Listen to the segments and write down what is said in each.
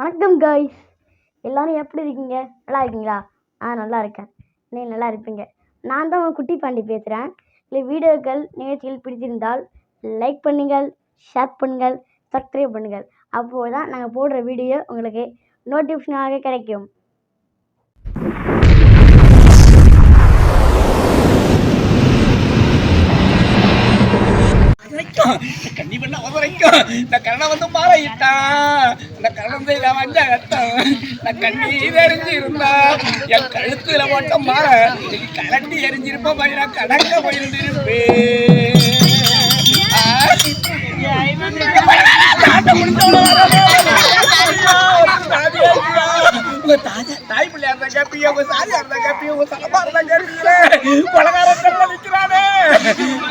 வணக்கம் காய்ஸ் எல்லாரும் எப்படி இருக்கீங்க? நல்லா இருக்கீங்களா? ஆ நல்லா இருக்கேன். நீ நல்லா இருப்பீங்க. நான் தான் உங்கள் குட்டி பாண்டி பேசுகிறேன் இல்லை வீடியோக்கள் நிகழ்ச்சிகள் பிடிச்சிருந்தால் லைக் பண்ணுங்கள் ஷேர் பண்ணுங்கள் சப்ஸ்கிரைப் பண்ணுங்கள். அப்போது தான் நாங்கள் போடுற வீடியோ உங்களுக்கு நோட்டிஃபிகேஷனாக கிடைக்கும். கண்ணி பண்ண அவ வரைக்கும் இந்த கரணை வந்து மாலையிட்டான் இந்த கரணம் செய்த மஞ்ச கட்டம் நான் கண்ணி எரிஞ்சு இருந்தா என் கழுத்துல மட்டும் மாற கலட்டி எரிஞ்சிருப்ப மாதிரி நான் கடக்க போயிருந்திருப்பேன். தாத்தா உங்க தாத்தா தாய் பிள்ளையா இருந்தா கேப்பீங்க உங்க சாரியா இருந்தா கேப்பீங்க உங்க சலமா இருந்தா கேப்பீங்களே கொலகாரத்துல நிக்கிறானே.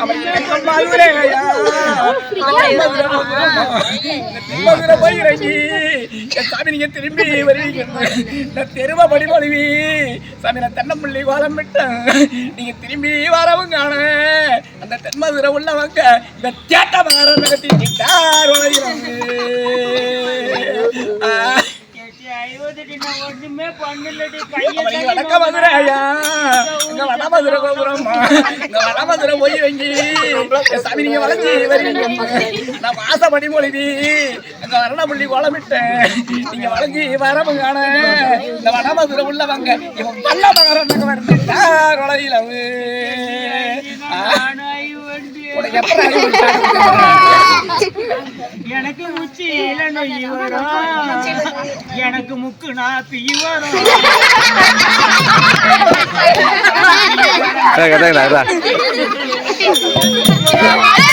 அவன் எனக்கு மாறுவரே மதுரை போய் இறங்கி என் சாமி நீங்க திரும்பி வருவீங்க. நான் தெருவ படி மொழிவி. சாமி நான் தென்னம்பள்ளி கோலம் விட்டேன். நீங்க திரும்பி வரவும் காண. அந்த தென்மதுரை உள்ளவங்க இந்த தேட்ட மகார வடக்க மதுரை ஐயா. இங்க வட மதுரை கோபுரம்மா. இங்க வட மதுரை போய் வங்கி. சாமி நீங்க வளைஞ்சி வருவீங்க நான் வாசப்படி மொழிவி அங்க வரணப்பள்ளி கோலமிட்டேன். நீங்க வளைஞ்சி வரவும் காண. இந்த வட மதுரை உள்ளவங்க இவன் வல்ல மகாராஜாங்க வருகிறார் உலகிலவு? எனக்கு உச்சி நொய் வரும். எனக்கு முக்கு நாப்பி வரும்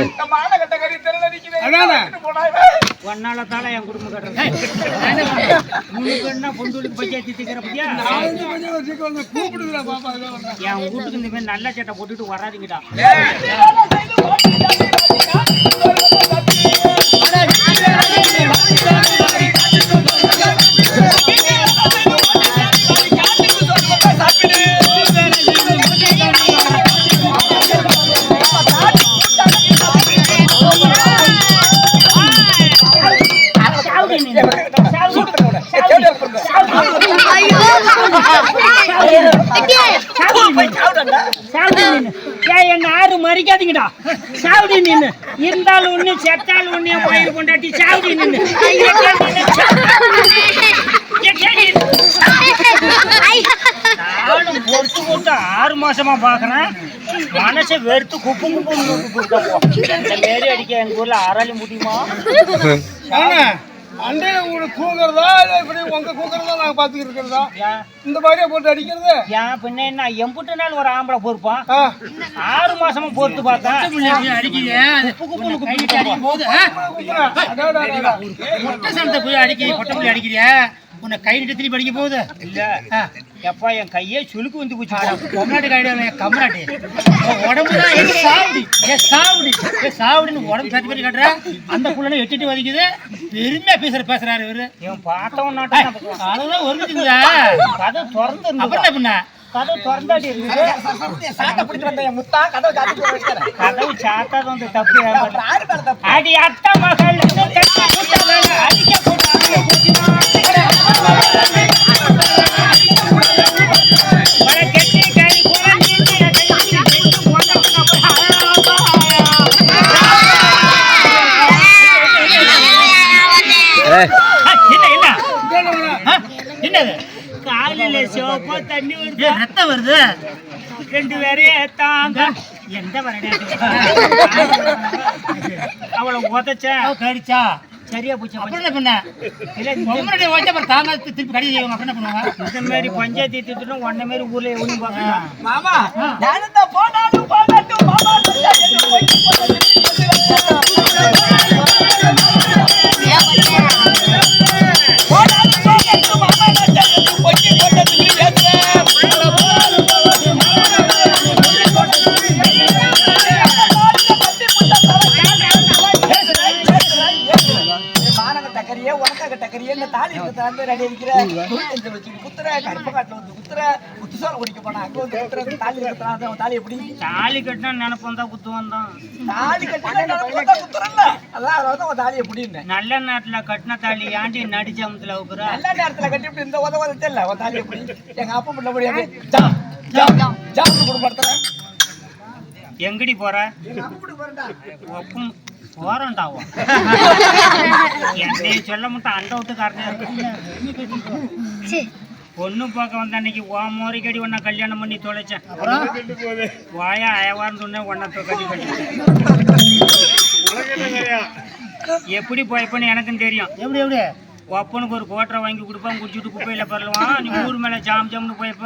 இந்த மாலை கட்ட கறி தெருல நிக்குது. விட்டுட்டு போடா இவன். ஒன்னால தால என் குடும்பம் என்ன பொந்துளுக்கு பஞ்சாயத்து திக்கிற பத்தியா? என் வீட்டுக்கு இந்த மாதிரி நல்ல சட்டை போட்டுட்டு வராதீங்கடா. சாவுடி நீ. சாவுடி. சாவுடி. சாவுடி நீ. சாவுடி நீனு. ஏய், என்ன ஆறு மறிக்காதீங்கடா. சாவுடி நின்னு. இருந்தாலும் ஒண்ணு செத்தாலும் ஒண்ணு பயிர் கொண்டாட்டி சாவுடி நின்னு. நானும் பொறுத்து போட்டு ஆறு மாசமா பாக்குறேன். மனசை வெறுத்து குப்பு குப்பு இந்த மாரி அடிக்க எங்க ஊர்ல ஆறாளி முடியுமா? அண்டையில உங்களுக்கு தூங்குறதா? இல்ல இப்படி உங்க தூங்குறதா நாங்க பாத்துக்கிட்டு இருக்கிறதா? ஏன் இந்த மாதிரியா போட்டு அடிக்கிறது? ஏன் பின்ன என்ன? எம்புட்டு நாள் ஒரு ஆம்பளை பொறுப்பான் ஆறு மாசமா பொறுத்து பார்த்தேன் அடிக்கிறியா? உன்னை கை நிட்டு திருப்பி அடிக்க போகுது இல்ல எப்பா என் கையே சுளுக்கு வந்து போச்சு கம்நாட்டு கைடு கம்நாட்டு உடம்பு தான் ஏ சாவுடி. ஏ சாவுடி. ஏ சாவுடின்னு உடம்பு பண்ணி காட்டுற அந்த புள்ளனை எட்டிட்டு வதிக்குது பெருமையா பேசுற பேசுறாரு இவரு. இவன் பார்த்தவன் நாட்டம் அதெல்லாம் ஒருமிச்சுங்க கதை திறந்து அப்புறம் என்ன பண்ண? கதை திறந்தாடி இருக்குது வந்த என் முத்தா, கதவை. கதவு சாத்தாத வந்து தப்பு. அடி அத்த மகள் அடிக்க கூட்டாங்க சோப்பா தண்ணி வருது? ரத்தம் வருது? ரெண்டு பேரையும் தாங்க. எந்த அவளை உதச்ச? கடிச்சா? சரியா போச்சு அப்புறம் என்ன பண்ண? இல்ல இந்த- பொம்மனுடைய வச்சு அப்புறம் தாங்க திருப்பி கடிதம் செய்வாங்க அப்புறம் என்ன பண்ணுவாங்க? இந்த மாதிரி பஞ்சாயத்து திட்டம் ஒன்ன மாதிரி ஊர்ல ஒண்ணு பார்க்கலாம் மாமா ஞானத்தை போனாலும் போகட்டும். மாமா தக்கரியே இந்த தாலி எடுத்து ரெடி இருக்கிற வச்சு குத்துற கருப்பு காட்டுல வந்து குத்துற குத்துசால குடிக்க போனா அங்க வந்து குத்துற இந்த தாலி அவன் தாலி எப்படி? தாலி கட்டினா நினைப்போம் தான். குத்து வந்தான் தாலி கட்டி குத்துறல அதான் அதாவது அவன் தாலி எப்படின்னு நல்ல நேரத்துல கட்டின தாலி ஆண்டி நடிச்ச அமுத்துல வைக்கிற நல்ல நேரத்துல கட்டி இப்படி இந்த உத உத தெரியல. அவன் தாலி எப்படி? எங்க அப்பா பிள்ளை முடியாது ஜா ஜா ஜா குடும்பப்படுத்துறேன் எங்கடி போற? ஒப்பும் போறோண்டாவும் என்னைய சொல்ல மட்டும் அந்த விட்டுக்காரனே பொண்ணு பார்க்க வந்த அன்னைக்கு ஓ மோரிக்கடி ஒன்ன கல்யாணம் பண்ணி தொலைச்சேன். வாயா அயவார்னு சொன்னேன் ஒன்ன கட்டி கட்டி எப்படி போய்ப்பன்னு எனக்கும் தெரியும். எப்படி எப்படி? ஒப்பனுக்கு ஒரு கோட்டரை வாங்கி கொடுப்பான் குடிச்சிட்டு குப்பையில பரலுவான். நீ ஊர் மேல ஜாம் ஜாம்னு போயப்ப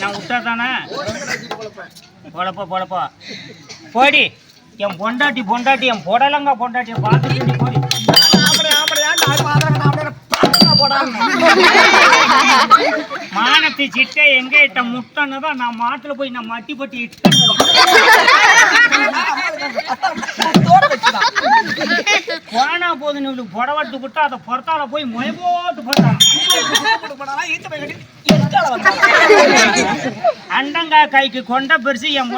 நான் விட்டா தானே? பொழப்பா பொழப்பா போடி. என் பொண்டாட்டி பொண்டாட்டி என் பொடலங்க பொண்டாட்டியை பார்த்துட்டு போடாம மானத்து சிட்டை எங்க இட்ட முட்டன்னு தான் நான் மாட்டுல போய் நான் மட்டி பட்டி இட்டேன் போனா போது நீ புடவட்டு விட்டு அதை பொறத்தால போய் மொய் போட்டு போட்டான் அண்டங்கா கைக்கு கொண்ட பெருசு என்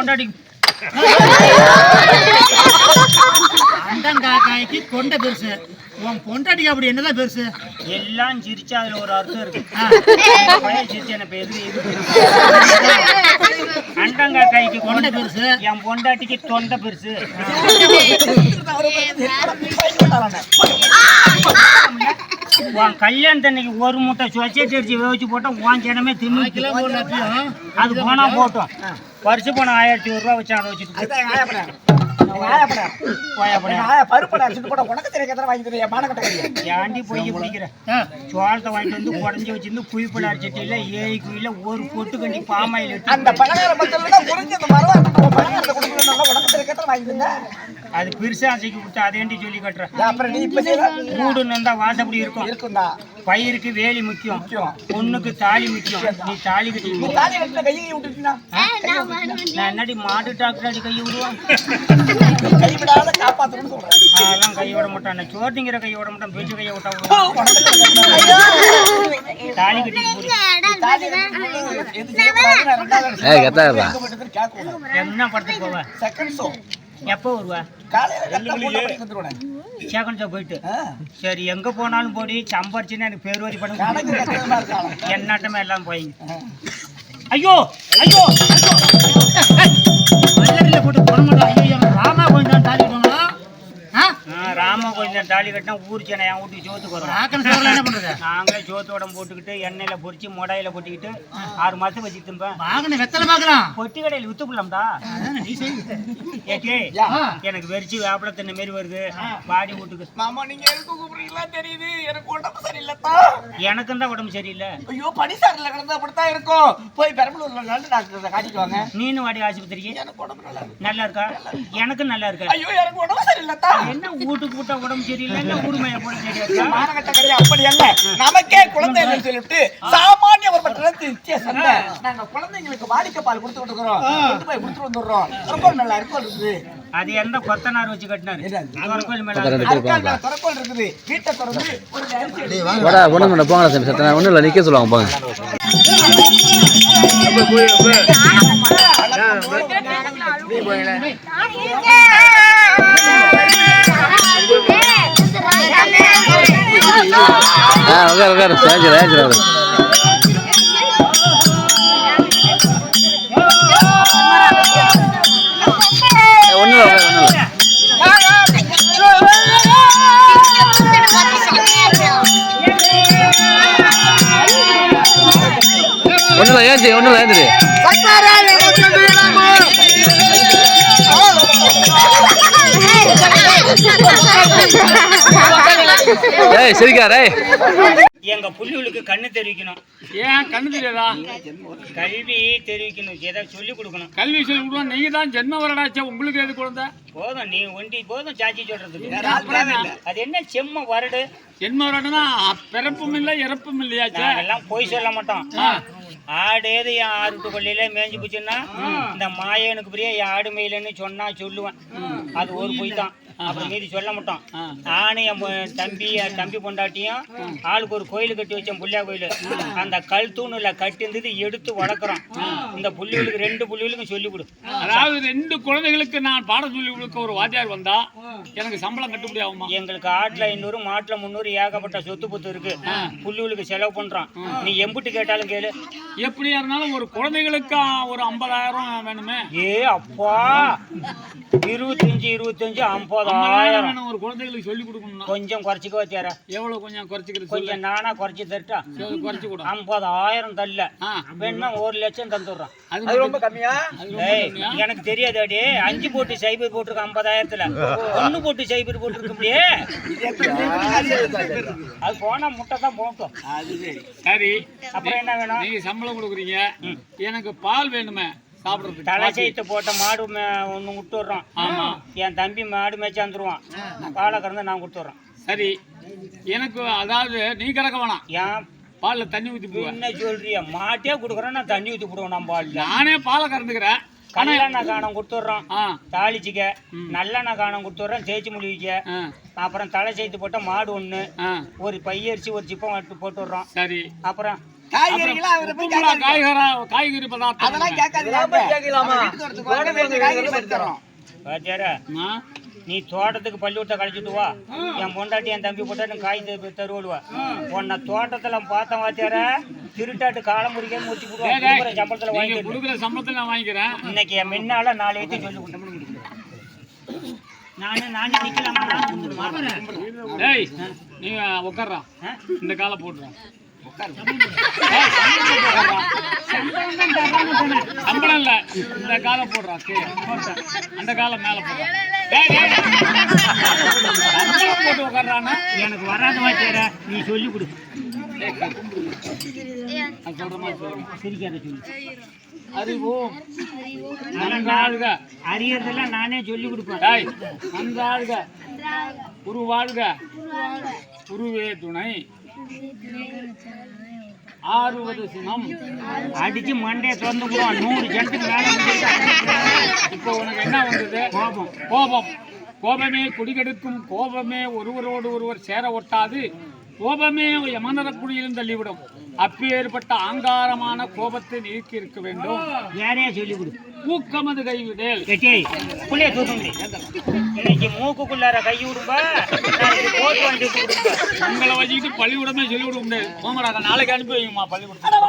பொண்டாட்டி அண்டங்காக்காய்க்கு கொண்ட பெருசு உன் பொண்டாட்டிக்கு அப்படி என்னதான் பெருசு எல்லாம் சிரிச்சா அதுல ஒரு அர்த்தம் இருக்கு சிரிச்சு என்ன பேரு அண்டங்கா கைக்கு கொண்ட பெருசு என் பொண்டாட்டிக்கு தொண்டை பெருசு உன் கல்யாணத்தன்னைக்கு ஒரு முட்டை சொச்சேட்டி அடிச்சு வேவிச்சு போட்டா உன் ஜனமே தின்னு அது போனா போட்டோம். பரிசு போன ஆயிரத்தி ஒரு ரூபா வச்சு அதை வச்சுட்டு ஏன்டி பொய் பிடிக்கிற? சோளத்தை வாங்கிட்டு வந்து குடஞ்சி வச்சிருந்து குழிப்பட அடிச்சிட்டு ஏய் குயில ஒரு பொட்டு கண்டி பாமாயில் அந்த பலகார மக்கள் புரிஞ்சு அந்த மரம் கொடுக்கணும் உடம்பு திறக்கத்தை வாங்கிட்டு அது பெருசா ஆசைக்கு கொடுத்து அதேண்டி சொல்லி கட்டுறேன் அப்புறம் நீ இப்ப நந்தா வாசப்படி இருக்கும். இருக்கும்டா. பயிருக்கு வேலி முக்கியம். பொண்ணுக்கு தாலி முக்கியம். நீ தாலி கட்டி நீ தாலி கட்டின கையை நான் என்னடி மாட்டு டாக்டர் அடி கை விடுவான்? கைவிடாத காப்பாத்தணும்னு சொல்றேன். அதெல்லாம் கை விட மாட்டான். சோட்டிங்கிற கை விட மாட்டான். பெஞ்சு கையை விட்டா தாலி கட்டி என்ன படத்துக்கு போவ? செகண்ட் ஷோ எப்போ வருவ? சேகன் ஷோ போயிட்டு. சரி எங்க போனாலும் போடி சம்பாரிச்சுன்னு எனக்கு பேர் வரி பண்ண என்னாட்டமே எல்லாம் போயிங்க. ஐயோ ஐயோ மல்லடியில் போட்டு போட மாட்டோம் ஐயோ கொஞ்சம் தாலி கட்டினா ஊர் சேனை என் வீட்டுக்கு சோத்துக்கு வரும் என்ன நாங்களே சோத்து உடம்பு போட்டுக்கிட்டு எண்ணெயில பொரிச்சு முடையில கொட்டிக்கிட்டு ஆறு மாசம் வச்சு திம்பேன் வாங்கின வெத்தலை பார்க்கலாம் பொட்டி கடையில் வித்து போடலாம்டா ஆ. எனக்கு வெறிச்சு வேப்பட தின்ன மாரி வருது. பாடி வீட்டுக்கு. மாமா நீங்க எதுக்கு கூப்பிடுறீங்களா தெரியுது. எனக்கு உடம்பு சரியில்லைப்பா எனக்கும் தான் உடம்பு சரியில்லை. ஐயோ பனிசாரில் கிடந்தா அப்படித்தான் இருக்கும். போய் பெரம்பலூர்ல நல்ல டாக்டர் காட்டிட்டு வாங்க. நீனும் வாடி ஆஸ்பத்திரிக்கு. எனக்கு உடம்பு நல்லா இருக்கு? நல்லா இருக்கா எனக்கும் நல்லா இருக்கா? ஐயோ எனக்கு உடம்பு சரியில்லைத்தா. என்ன வீட்டுக்கு விட்டா உடம்பு சரியில்லை என்ன உரிமையை போட சரியா மானகட்ட அப்படி அல்ல. நமக்கே குழந்தை இல்லைன்னு சொல்லிட்டு சாமானிய ஒரு சண்டை. நாங்க குழந்தைங்களுக்கு வாடிக்கை பால் கொடுத்து விட்டுக்கிறோம் கொண்டு போய் கொடுத்து வந்துடுறோம். ரொம்ப நல்லா இருக்கும் இருக்குது. அது எந்த கொத்தனார் வச்சு கட்டினாரு? துறக்கோயில் மேல திறக்கோல் இருக்குது. வீட்டை திறந்து ஒண்ணு போங்க சத்தனா ஒண்ணும் இல்லை நிக்க சொல்லுவாங்க போங்க. ஆ உட்கார் உட்கார் ஏஞ்சல் ஏஞ்சல் ஏய் சிரிக்காரே எங்க புள்ளிகளுக்கு கண்ணு தெரிவிக்கணும். ஏன் கண்ணு தெரியாதா? கல்வி தெரிவிக்கணும். எதை சொல்லி கொடுக்கணும்? கல்வி சொல்லி கொடுவோம் நீங்க தான் ஜென்ம வரடாச்சா உங்களுக்கு எது குழந்தை போதும் நீ ஒண்டி போதும் சாச்சி சொல்றதுக்கு. அது என்ன செம்ம வருடு? ஜென்ம வரடனா பிறப்பும் இல்லை இறப்பும் இல்லையாச்சா நாங்கெல்லாம் பொய் சொல்ல மாட்டோம். ஆடு ஏது என் ஆறு விட்டு கொள்ளையில மேய்ஞ்சு போச்சுன்னா இந்த மாயனுக்கு பிரியா என் ஆடு மேயிலன்னு சொன்னா சொல்லுவேன். அது ஒரு பொய் தான் அப்புறம் மீதி சொல்ல மாட்டோம். நானும் என் தம்பி என் தம்பி பொண்டாட்டியும் ஆளுக்கு ஒரு கோயில் கட்டி வச்சேன் புள்ளியா கோயில். அந்த கல் தூணுல கட்டி இருந்தது எடுத்து வளர்க்குறோம். இந்த புள்ளிகளுக்கு ரெண்டு புள்ளிகளுக்கும் சொல்லி கொடு அதாவது ரெண்டு குழந்தைகளுக்கு நான் பாடம் சொல்லி கொடுக்க ஒரு வாத்தியார் வந்தா எனக்கு சம்பளம் கட்டுப்படி ஆகுமா? எங்களுக்கு ஆட்டுல ஐநூறு மாட்டுல முந்நூறு ஏகப்பட்ட சொத்து புத்து இருக்கு. புள்ளிகளுக்கு செலவு பண்றோம். நீ எம்புட்டு கேட்டாலும் கேளு. எப்படியா இருந்தாலும் ஒரு குழந்தைகளுக்கு ஒரு ஐம்பதாயிரம் வேணுமே. ஏ அப்பா. இருபத்தஞ்சு இருபத்தஞ்சு ஐம்பதாயிரம் வேணும் ஒரு குழந்தைகளுக்கு சொல்லி கொடுக்கணும்னா கொஞ்சம் குறைச்சிக்க வச்சார எவ்வளவு கொஞ்சம் குறைச்சிக்கிறது சொல்லு கொஞ்சம் நானா குறைச்சி தரட்டா? சரி, குறைச்சு கொடு. ஐம்பதாயிரம் தரல. ஆ. வேணும்னா ஒரு லட்சம் தந்துடுறான் அது ரொம்ப கம்மியா? எனக்கு தெரியாது அடி. அஞ்சு போட்டு சைபர் போட்டிருக்க ஐம்பதாயிரத்துல. ஒண்ணு போட்டு சைபர் போட்டிருக்க முடியே அது போனா முட்டை தான் போட்டும். சரி. அப்புறம் என்ன வேணும்? நீங்க சம்பளம் கொடுக்குறீங்க. எனக்கு பால் வேணுமே. சாப்பிடுறதுக்கு தலை சேர்த்து போட்ட மாடு மே- ஒண்ணு விட்டுடுறோம் ஆமா. என் தம்பி மாடு மேய்ச்சாந்துருவான் பாலை கறந்து நான் கொடுத்துட்றேன். சரி. எனக்கு அதாவது நீ கிடக்க வேணாம். ஏன்? பால்ல தண்ணி ஊத்தி போவேன் என்ன சொல்றிய மாட்டே கொடுக்குறேன் நான் தண்ணி ஊற்றி போடுவேன் நம்ம பால்ல. நானே பாலை கறந்துக்கிறேன். கல்லெண்ணெய் காணம் கொடுத்துட்றோம் தாளிச்சிக்க. நல்லெண்ணெய் காணம் கொடுத்துட்றேன் தேய்ச்சி முழுவிக்க ஆ, அப்புறம் தலை சேர்த்து போட்ட மாடு ஒன்று ஒரு பையரிசி ஒரு சிப்பம் எடுத்து போட்டுடுறோம் சரி. அப்புறம் காய்கறிகளா அவரை போய் காய்கறா காய்கறி பதார்த்தம் அதெல்லாம் கேட்காதீங்க. கேட்கலாமா? வாங்க, காய்கறி நீ தோட்டத்துக்கு பள்ளிவிட்ட கழிச்சிட்டு வா. என் பொண்டாட்டி என் தம்பி போட்டாட்டு காய் தரு- தருவடுவா உன்னை தோட்டத்துல பார்த்தேன் வாத்தியாரா திருட்டாட்டு காலம் முடிக்க முடிச்சு கொடுக்குற சம்பளத்துல நீங்க வாங்கிட்டு கொடுக்குற சம்பளத்தை நான் வாங்கிக்கிறேன். இன்னைக்கு என் முன்னால நாலு ஏற்றி சொல்லி கொடுத்தேன். நானே நானே நிக்கலாமா? நான் நீங்க உட்கார்றா ஆ? இந்த காலை போடுறோம் சம்பளம் இல்ல. இந்த காலை போடுறா கீழே. அந்த காலை மேல போடுறா. போட்டு உட்கார்றானா எனக்கு வராத வாத்தியாரா நீ சொல்லி கொடு. நான் சொல்ற மாதிரி சொல்லுங்க சிரிக்காத சொல்லு அறிவோம் அறியறதெல்லாம் நானே சொல்லி கொடுப்பேன். டேய் நன்றாழ்க. உருவாழ்க. உருவே துணை. அறுபது சினம் அடிச்சு மண்டையை திறந்து போடுவான் நூறு ஜனத்துக்கு மேலே இப்போ உனக்கு என்ன வந்தது? கோபம். கோபம். கோபமே குடிகெடுக்கும் கோபமே ஒருவரோடு ஒருவர் சேர ஒட்டாது. கோபமே யமனரக்குடியிலும் தள்ளிவிடும். அப்பேற்பட்ட ஆங்காரமான கோபத்தை நீக்கி இருக்க வேண்டும். யாரையா சொல்லிவிடும் கொடு ஊக்கமது கைவிடேல். புள்ளைய தூக்குங்க. இன்னைக்கு மூக்குக்குள்ளார கை விடும்பா போட்டு விடும்பா உங்களை வச்சுக்கிட்டு பள்ளிக்கூடமே சொல்லி விட முடியாது. போமராக நாளைக்கு அனுப்பி வைங்கம்மா பள்ளிக்கூடத்துக்கு.